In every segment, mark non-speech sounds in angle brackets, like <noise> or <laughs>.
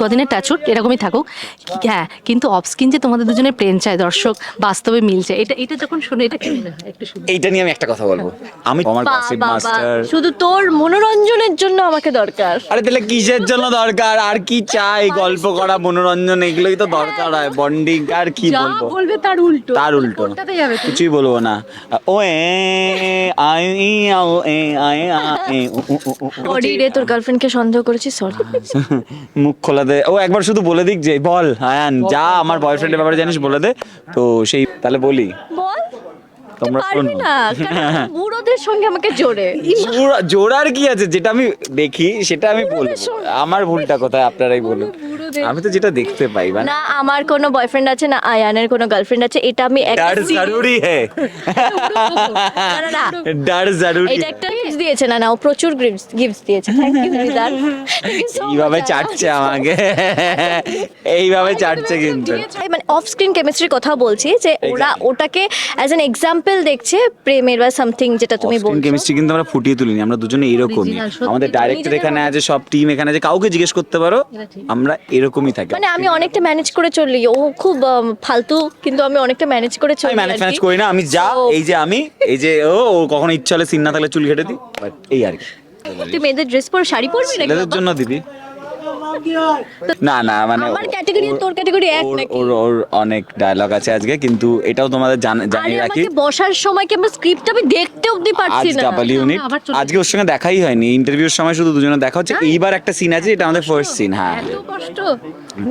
কদিনের টাচুট এরকমই থাকুক হ্যাঁ কিন্তু অফ স্ক্রিন যে তোমাদের দুজনের প্রেম চায় দর্শক বাস্তবে মিলছে এটা এটা যখন শুনে এটা কি মনে হয় একটু শুনি এইটা নিয়ে আমি একটা কথা বলব আমি আমার গসিপ মাস্টার শুধু তোর মনোরঞ্জনের জন্য আমাকে দরকার আরে তাহলে কিসের জন্য দরকার আর কি চাই গল্প করা মনোরঞ্জন এগুলোই তো দরকার হয় বন্ডিং আর কি যা বলব বলবে তার উল্টো তার উল্টো কিছুই বলব না ও এ আই ই আও A I a A. Sorry রে তোর গার্লফ্রেন্ডকে সন্দেহ করেছি সরি মুখ খোলা দে। ও একবার শুধু বলে দিক যে বল আয়ান যা আমার বয়ফ্রেন্ড এর ব্যাপারে জানিস বলে। দে। তো সেই তাহলে বলি। বল? তোমরা শুনো। না। <laughs> সঙ্গে আমাকে জোরে। কি আছে? যেটা আমি দেখি সেটা আমি বলব। আমার ভুলটা কোথায়? আপনারাই বলুন। আমি তো যেটা দেখতে পাই মানে- না আমার কোনো বয়ফ্রেন্ড আছে না আয়ানের আছে এটা আমি ডার জরুরি ডার জরুরি। এটা একটা গিফট দিয়েছে না না ও প্রচুর গিফট গিফট দিয়েছে। থ্যাংক ইউ দিদার। এইভাবে চাটছে আমাকে। এইভাবে চাটছে কিন্তু। মানে অফ স্ক্রিন কেমিস্ট্রির কথা বলছি যে ওরা ওটাকে অ্যাজ অ্যান এক্সাম্পল দেখছে প্রেমের বা সামথিং যেটা বলছো কেমিস্ট্রি কিন্তু আমরা ফুটিয়ে তুলিনি আমরা দুজনে এরকমই। আমাদের ডাইরেক্টর এখানে আছে সব টিম এখানে আছে কাউকে জিজ্ঞেস করতে পারো আমরা এরকমই থাকি। মানে আমি অনেকটা ম্যানেজ করে চলি ও খুব ফালতু কিন্তু আমি অনেকটা ম্যানেজ করে চলি ম্যানেজ ম্যানেজ করি না আমি যা এই যে আমি এই যে ও ও কখনো ইচ্ছা হলে সিন না থাকলে চুল কেটে দিই But এই আর কি। তুই মেয়েদের ড্রেস পরে শাড়ি পরবি নাকি ছেলেদের জন্য দিবি। না না মানে আমার ক্যাটাগরি তোর ক্যাটাগরি এক নাকি? ওর ওর অনেক ডায়লগ আছে আজকে কিন্তু এটাও তোমাদের জান- জানিয়ে রাখি। আমাকে বসার সময় কি আমার স্ক্রিপ্ট আমি দেখতে অবধি আজ পারছি না ডাবল ইউনিট আজকে ওর সঙ্গে দেখাই হয়নি ইন্টারভিউর সময় শুধু দুজনে দেখা হচ্ছে। এইবার একটা সিন আছে এটা আমাদের ফার্স্ট সিন হ্যাঁ। এত কষ্ট।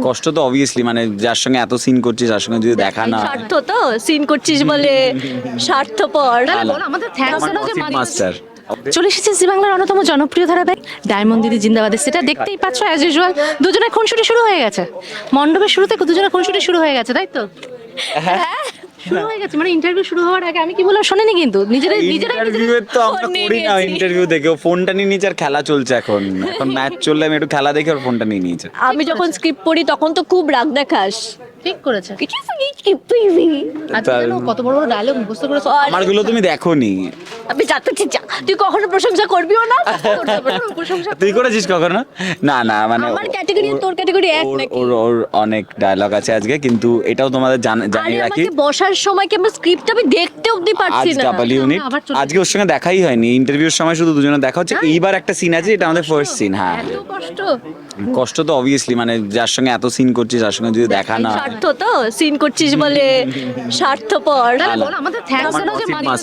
কষ্ট তো অবভিয়াসলি মানে যার সঙ্গে এত সিন করছিস যার সঙ্গে যদি দেখা না স্বার্থ তো সিন করছিস বলে <laughs> স্বার্থপর। আমাদের থ্যাঙ্কস চলে এসেছে জি বাংলার অন্যতম জনপ্রিয় ধারাবাহিক। ডায়মন্ড দিদি জিন্দাবাদের সেটা দেখতেই পাচ্ছ অ্যাজ ইউজুয়াল দুজনের খুনসুটি শুরু হয়ে গেছে। মণ্ডপের শুরুতে দুজনের খুনসুটি শুরু হয়ে গেছে তাই তো? শুরু হয়ে গেছে। মানে ইন্টারভিউ শুরু হওয়ার আগে আমি কি বললাম শোনেনি কিন্তু? নিজেরাই নিজেরাই ইন্টারভিউ তো আমরা করি না ইন্টারভিউ দেখে। ফোনটা নিয়ে নিয়েছে আর খেলা চলছে এখন। এখন ম্যাচ চললে আমি একটু খেলা দেখে ফোনটা নিয়ে নিয়েছে। আমি যখন স্ক্রিপ্ট পড়ি তখন তো খুব রাগ দেখাস। ঠিক করেছে। কিছু স্ক্রিপ্ট কত বড় বড় ডায়লগ মুখস্থ করেছে। আমারগুলো তুমি দেখোনি। আমি যাতে তুই কখনো প্রশংসা করবিও না? <laughs> তুই করেছিস কখনো? না না মানে আমার ক্যাটাগরি তোর ক্যাটাগরি এক নাকি? ওর ওর অনেক ডায়লগ আছে আজকে কিন্তু এটাও তোমাদের জান- জানিয়ে রাখি। বসার সময় কি আমার স্ক্রিপ্ট আমি দেখতে অবধি পারছি না? ডাবল ইউনিট আজকে ওর সঙ্গে দেখাই হয়নি। ইন্টারভিউর সময় শুধু দুজনে দেখা হচ্ছে। এইবার একটা সিন আছে এটা আমাদের ফার্স্ট সিন হ্যাঁ। এত কষ্ট। কষ্ট তো অবভিয়াসলি মানে যার সঙ্গে এত সিন করছিস যার সঙ্গে যদি দেখা না স্বার্থ তো সিন করছিস বলে <laughs> স্বার্থপর। আমাদের থ্যাঙ্কস আমার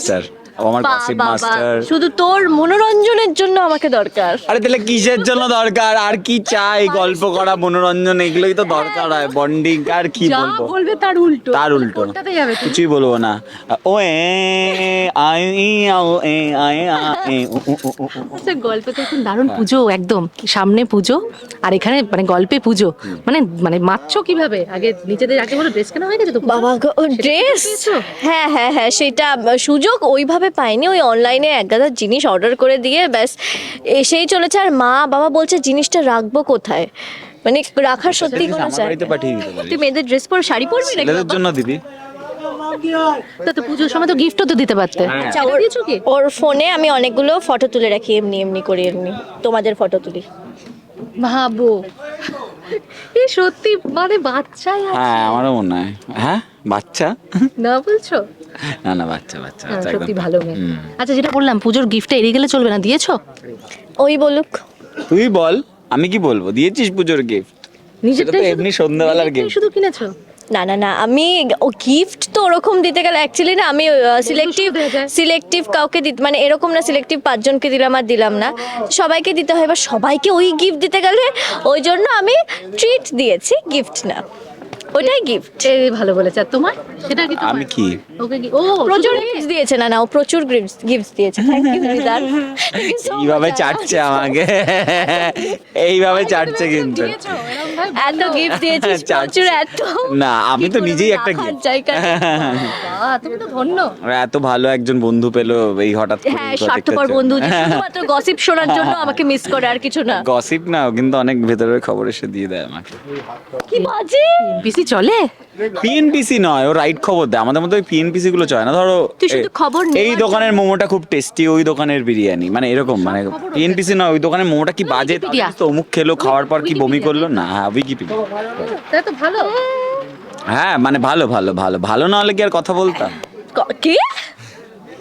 আমার বা, master শুধু তোর মনোরঞ্জনের জন্য আমাকে দরকার। আরে তাহলে কিসের জন্য দরকার? আর কি চাই? গল্প করা মনোরঞ্জন এগুলোই তো দরকার হয়। বন্ডিং আর কি যা বলব? বলবে তার উল্টো। তার উল্টো? কিছুই বলব না। ও এ আই ই আও এ আই আ এ গল্পে তো এখন দারুণ পুজো একদম। সামনে পুজো আর এখানে মানে গল্পে পুজো। মানে মানে মারছো কীভাবে? আগে নিজেদের আগে বলো ড্রেস কেনা হয়ে গেছে তো বাবা ড্রেস? হ্যাঁ হ্যাঁ হ্যাঁ সেটা সুযোগ ওইভাবে পাইনি। ওই অনলাইনে এক গাদা জিনিস অর্ডার করে দিয়ে ব্যাস এসেই চলেছে। আর মা বাবা বলছে জিনিসটা রাখব কোথায়? মানে রাখার সত্যি কোনো পারি তুই মেয়েদের ড্রেস পরে শাড়ি পরবি নাকি ছেলেদের জন্য দিবি। তো তো পুজোর সময় তো গিফটও তো দিতে পারতে। আচ্ছা, কি? ওর ফোনে আমি অনেকগুলো ফটো তুলে রাখি এমনি এমনি করে এমনি। তোমাদের ফটো তুলি। ভাবো। এই সত্যি মানে বাচ্চাই আছে। হ্যাঁ আমারও মনে হয়। হ্যাঁ? বাচ্চা? না বলছো? না না বাচ্চা বাচ্চা হ্যাঁ, সত্যি ভালো মেয়ে। আচ্ছা যেটা বললাম পুজোর গিফটটা এড়িয়ে গেলে চলবে না দিয়েছ? ওই বলুক। তুই বল আমি কি বলব? দিয়েছিস পুজোর গিফট তো এমনি সন্ধ্যাবেলার গিফট শুধু কিনেছো? না না না আমি ও গিফট তো ওরকম দিতে গেলে অ্যাকচুয়ালি না আমি সিলেক্টিভ সিলেক্টিভ কাউকে দিতে মানে এরকম না সিলেক্টিভ পাঁচজনকে দিলাম আর দিলাম না। সবাইকে দিতে হয় এবার সবাইকে ওই গিফট দিতে গেলে ওই জন্য আমি ট্রিট দিয়েছি গিফট না। ওটাই গিফট এ ভালো বলেছে। আর তোমার? সেটা কি তোমার? আমি কি? ওকে কি ও প্রচুর গিফট দিয়েছে না না ও প্রচুর গিফট দিয়েছে। থ্যাংক ইউ রিদার এইভাবে চাটছে আমাকে। এইভাবে চাটছে কিন্তু। দিয়েছ, এত গিফট দিয়েছিস চাটছে। প্রচুর এত। না আমি তো নিজেই একটা। জায়গা বাহ, তুমি তো ধন্য। এত ভালো একজন বন্ধু পেল এই হঠাৎ হ্যাঁ স্বার্থপর বন্ধু যে শুধুমাত্র গসিপ শোনার জন্য <laughs> আমাকে মিস করে আর কিছু না। গসিপ না ও কিন্তু অনেক ভেতরের খবর এসে দিয়ে দেয় আমাকে। কি বাজে? বিসি চলে? পিএনপিসি নয় ও রাইট খবর দেয়। আমাদের মধ্যে ওই পিএনপিসি গুলো চয় না। ধরো তুই শুধু এ- খবর এই দোকানের মোমোটা খুব টেস্টি ওই দোকানের বিরিয়ানি। মানে এরকম মানে পিএনপিসি নয় ওই দোকানের মোমোটা কি বাজে? Wikipedia। তো অমুক খেলো খাওয়ার পর কি বমি করল? না হ্যাঁ উইকিপিডিয়া তাই তো ভালো। হ্যাঁ মানে ভালো ভালো ভালো। ভালো না হলে কি আর কথা বলতাম? ক- কি?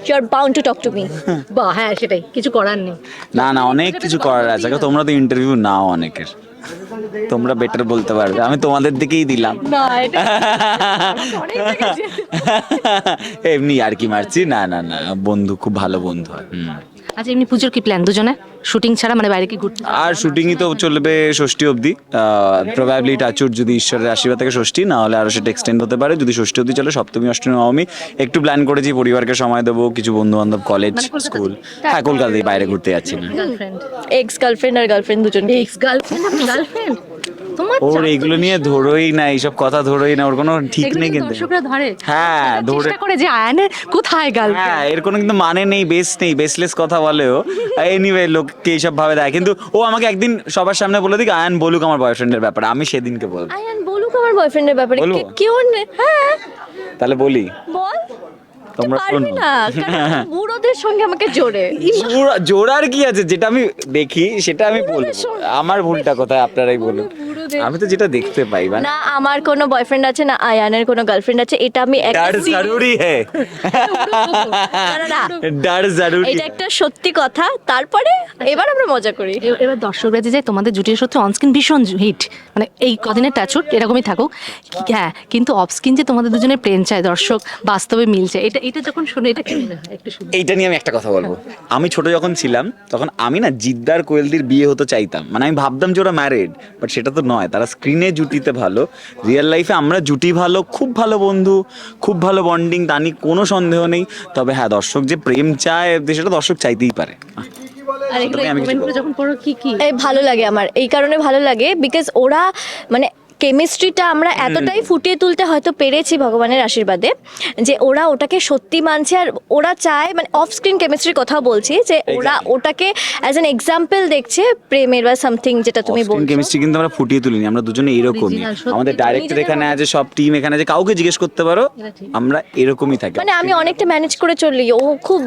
You are bound to talk to me বা হ্যাঁ সেটাই। কিছু করার নেই। না না অনেক কিছু করার আছে। তোমরা তো ইন্টারভিউ নাও অনেকের। তোমরা বেটার বলতে পারবে। আমি তোমাদের দিকেই দিলাম। এমনি আর কি মারছি। না না না বন্ধু খুব ভালো বন্ধু হুম। আচ্ছা এমনি পুজোর কি প্ল্যান দুজনে? শুটিং ছাড়া মানে বাইরে কি ঘুরতে আর শুটিংই তো চলবে ষষ্ঠী অবধি। প্রবাবলি টাচুর যদি ঈশ্বরের আশীর্বাদ থেকে ষষ্ঠী না হলে আরও সেটা এক্সটেন্ড হতে পারে। যদি ষষ্ঠী অবধি চলে সপ্তমী অষ্টমী নবমী একটু প্ল্যান করেছি পরিবারকে সময় দেবো কিছু বন্ধু বান্ধব কলেজ স্কুল হ্যাঁ কলকাতায় বাইরে ঘুরতে যাচ্ছি। না এক্স গার্লফ্রেন্ড আর গার্লফ্রেন্ড দুজন এক্স গার্লফ্রেন্ড গার্লফ্রেন্ড তোমার ওর এইগুলো নিয়ে ধরোই না এইসব কথা ধরোই না ওর কোনো ঠিক নেই কিন্তু। দর্শকরা ধরে? হ্যাঁ ধরে করে যে আয়ানের কোথায় গার্লফ্রেন্ড হ্যাঁ এর কোনো কিন্তু মানে নেই বেস নেই বেসলেস কথা বলেও। <laughs> এনিওয়ে লোককে এইসব ভাবে দেয়। কিন্তু ও আমাকে একদিন সবার সামনে বলে দিক আয়ান বলুক আমার বয়ফ্রেন্ডের ব্যাপারে। আমি সেদিনকে বলব। আয়ান বলুক আমার বয়ফ্রেন্ডের ব্যাপারে। কেউ হ্যাঁ। তাহলে বলি। বল। তোমরা পারবি না কারণ বুড়োদের সঙ্গে আমাকে জোরে। জোড়া- জোড়ার কি আছে যেটা আমি দেখি সেটা আমি বলব। আমার ভুলটা কোথায় আপনারাই বলুন। আমি তো যেটা দেখতে পাই মানে না আমার কোনো বয়ফ্রেন্ড আছে না আয়ানের কোনো গার্লফ্রেন্ড আছে এটা আমি একটা ডার serious- জরুরি হ্যাঁ না, না, না। ডার জরুরি। এটা একটা সত্যি কথা তারপরে এবার আমরা মজা করি। এ- এবার দর্শকরা যে যায় তোমাদের জুটির সত্যি অনস্ক্রিন ভীষণ হিট মানে এই কদিনের টাচুট এরকমই থাকুক। হ্যাঁ। কিন্তু অফস্ক্রিন যে তোমাদের দুজনের প্রেম চায় দর্শক বাস্তবে মিলছে এটা এটা যখন শুনে এটা কি মনে হয়? একটু শুনে। এইটা নিয়ে আমি একটা কথা বলব। আমি ছোট যখন ছিলাম তখন আমি না জিদ্দার কোয়েলদির বিয়ে হতে চাইতাম। মানে আমি ভাবতাম যে ওরা ম্যারিড বাট সেটা তো নয়। তারা স্ক্রিনে জুটিতে ভালো। রিয়েল লাইফে আমরা জুটি ভালো খুব ভালো বন্ধু খুব ভালো বন্ডিং তা নিয়ে কোনো সন্দেহ নেই। তবে হ্যাঁ দর্শক যে প্রেম চায় সেটা দর্শক চাইতেই পারে। আর এগুলো যখন পড়ো কি কি? এই ভালো লাগে আমার। এই কারণে ভালো লাগে বিকজ ওরা মানে কেমিস্ট্রিটা আমরা এতটাই ফুটিয়ে তুলতে হয়তো পেরেছি ভগবানের আশীর্বাদে যে ওরা ওটাকে সত্যি মানছে আর ওরা চায় মানে অফ স্ক্রিন কেমিস্ট্রির কথা বলছি যে ওরা ওটাকে অ্যাজ অ্যান এক্সাম্পল দেখছে প্রেমের বা সামথিং যেটা তুমি বলছো। কেমিস্ট্রি কিন্তু আমরা ফুটিয়ে তুলিনি আমরা দুজনে এরকমই। আমাদের ডাইরেক্টর এখানে আছে সব টিম এখানে আছে কাউকে জিজ্ঞেস করতে পারো আমরা এরকমই থাকি। মানে আমি অনেকটা ম্যানেজ করে চলি ও খুব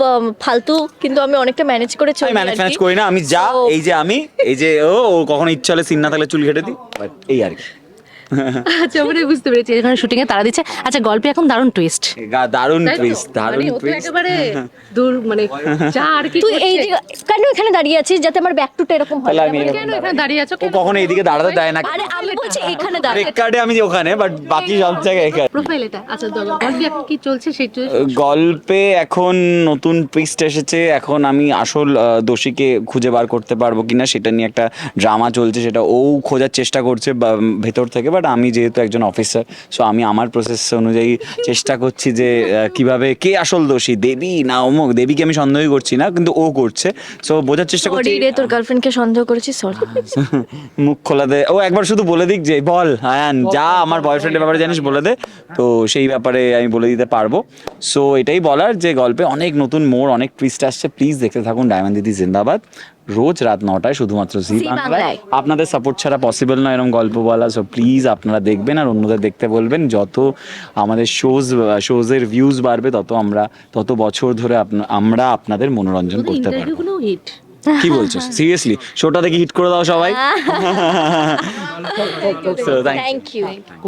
ফালতু কিন্তু আমি অনেকটা ম্যানেজ করে চলি আমি ম্যানেজ ম্যানেজ করি না আমি যা এই যে আমি এই যে ও ও কখনো ইচ্ছা হলে সিন না থাকলে চুল কেটে দিই But এই আর কি। আচ্ছা মানে বুঝতে পেরেছি এখানে শুটিং এ তারা দিচ্ছে। আচ্ছা গল্পে এখন দারুণ টুইস্ট দারুণ টুইস্ট দারুণ মানে তো টুইস্ট একেবারে দূর মানে যা আর কি তুই এই যে কেন এখানে দাঁড়িয়ে আছিস যাতে আমার ব্যাক টুটা এরকম হয়? আমি কেন এখানে দাঁড়িয়ে আছো? ও কখনো এইদিকে দাঁড়াতে দেয় না। আরে আমি বলছি এখানে দাঁড়িয়ে। রেকর্ডে আমি ওখানে বাট বাকি সব জায়গায় এখানে। প্রোফাইল এটা। আচ্ছা দাও গল্পে এখন কি চলছে সেটা গল্পে এখন নতুন টুইস্ট এসেছে। এখন আমি আসল দোষীকে খুঁজে বার করতে পারব কিনা সেটা নিয়ে একটা ড্রামা চলছে সেটা ও খোঁজার চেষ্টা করছে বা ভেতর থেকে। বাট আমি যেহেতু একজন অফিসার সো আমি আমার প্রসেস অনুযায়ী চেষ্টা করছি যে কীভাবে কে আসল দোষী দেবী না অমুক? দেবীকে আমি সন্দেহই করছি না কিন্তু ও করছে। সো বোঝার চেষ্টা করছি রে তোর গার্লফ্রেন্ডকে সন্দেহ করেছি সরি <laughs> মুখ খোলা দে। ও একবার শুধু বলে দিক যে বল আয়ান যা আমার বয়ফ্রেন্ডের ব্যাপারে জানিস বলে দে। তো সেই ব্যাপারে আমি বলে দিতে পারব। সো এটাই বলার যে গল্পে অনেক নতুন মোড় অনেক টুইস্ট আসছে। প্লিজ দেখতে থাকুন ডায়মন্ড দিদি জিন্দাবাদ। রোজ রাত নটায় শুধুমাত্র জি বাংলায়। আপনাদের সাপোর্ট ছাড়া পসিবল নয় এরকম গল্প বলা সো প্লিজ আপনারা দেখবেন আর অন্যদের দেখতে বলবেন। যত আমাদের শোজ শোজের ভিউজ বাড়বে তত আমরা তত বছর ধরে আমরা আপনাদের মনোরঞ্জন করতে পারব। কি বলছো? সিরিয়াসলি শোটা দেখে হিট করে দাও সবাই? <laughs> <laughs> Thank you